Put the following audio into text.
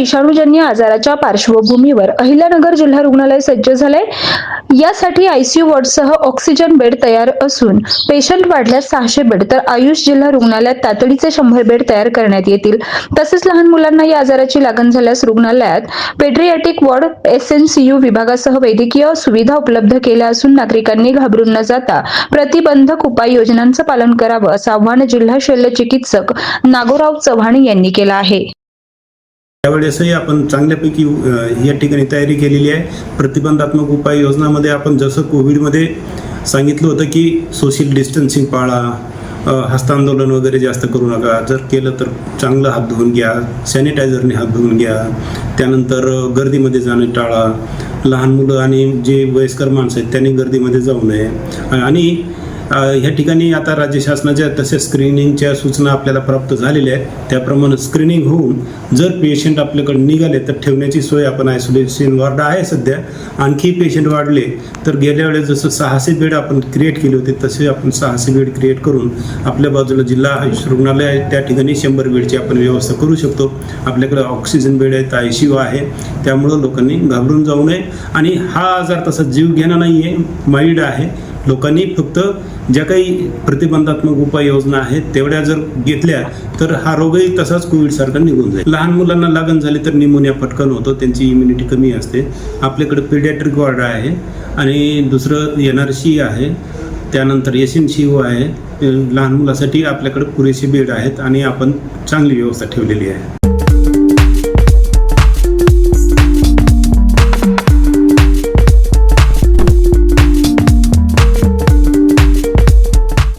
विषाणूजन्य आजाराच्या पार्श्वभूमीवर अहिल्यानगर जिल्हा रुग्णालय सज्ज झालंय. यासाठी आयसीयू वॉर्डसह ऑक्सिजन बेड तयार असून पेशंट वाढल्यास सहाशे बेड. तर आयुष जिल्हा रुग्णालयात तातडीचे शंभर बेड तयार करण्यात येतील. तसेच लहान मुलांना या आजाराची लागण झाल्यास रुग्णालयात पेड्रियाटिक वॉर्ड एसएनसीयू विभागासह वैद्यकीय सुविधा उपलब्ध केल्या असून नागरिकांनी घाबरून न जाता प्रतिबंधक उपाययोजनांचं पालन करावं असं आव्हान जिल्हा शल्य चिकित्सक नागोराव चव्हाण यांनी केलं आहे. त्यावेळेसही आपण चांगल्यापैकी या ठिकाणी तयारी केलेली आहे. प्रतिबंधात्मक उपाययोजनामध्ये आपण जसं कोविडमध्ये सांगितलं होतं की सोशल डिस्टन्सिंग पाळा हस्तांदोलन वगैरे जास्त करू नका. जर केलं तर चांगलं हात धुवून घ्या सॅनिटायझरने हात धुवून घ्या. त्यानंतर गर्दीमध्ये जाणं टाळा. लहान मुलं आणि जे वयस्कर माणसं आहेत त्यांनी गर्दीमध्ये जाऊ नये. आणि ह्या ठिकाणी आता राज्य शासनाच्या तसेच स्क्रीनिंगच्या सूचना आपल्याला प्राप्त झालेल्या आहेत. त्याप्रमाणे स्क्रीनिंग होऊन जर पेशंट आपल्याकडे निघाले तर ठेवण्याची सोय आपण आयसोलेशन वॉर्ड आहे सध्या. आणखी पेशंट वाढले तर गेल्या वेळेस जसं सहाशे बेड आपण क्रिएट केले होते तसे आपण सहाशे बेड क्रिएट करून आपल्या बाजूला जिल्हा आयुष रुग्णालय आहे. त्या ठिकाणी शंभर बेडची आपण व्यवस्था करू शकतो. आपल्याकडे ऑक्सिजन बेड आहेत आय सी यू आहे. त्यामुळं लोकांनी घाबरून जाऊ नये. आणि हा आजार तसा जीव घेणं नाही आहे माईड आहे लोकांनी फक्त ज्या काही प्रतिबंधात्मक उपाययोजना आहेत तेवढ्या जर घेतल्या तर हा रोगही तसाच कोविडसारखा निघून जाईल. लहान मुलांना लागण झाली तर निमोनिया पटकन होतो त्यांची इम्युनिटी कमी असते. आपल्याकडे पिडियाट्रिक वॉर्ड आहे आणि दुसरं एन आर सी आहे. त्यानंतर एस एन सी ओ आहे. लहान मुलासाठी आपल्याकडे पुरेसे बेड आहेत आणि आपण चांगली व्यवस्था ठेवलेली आहे.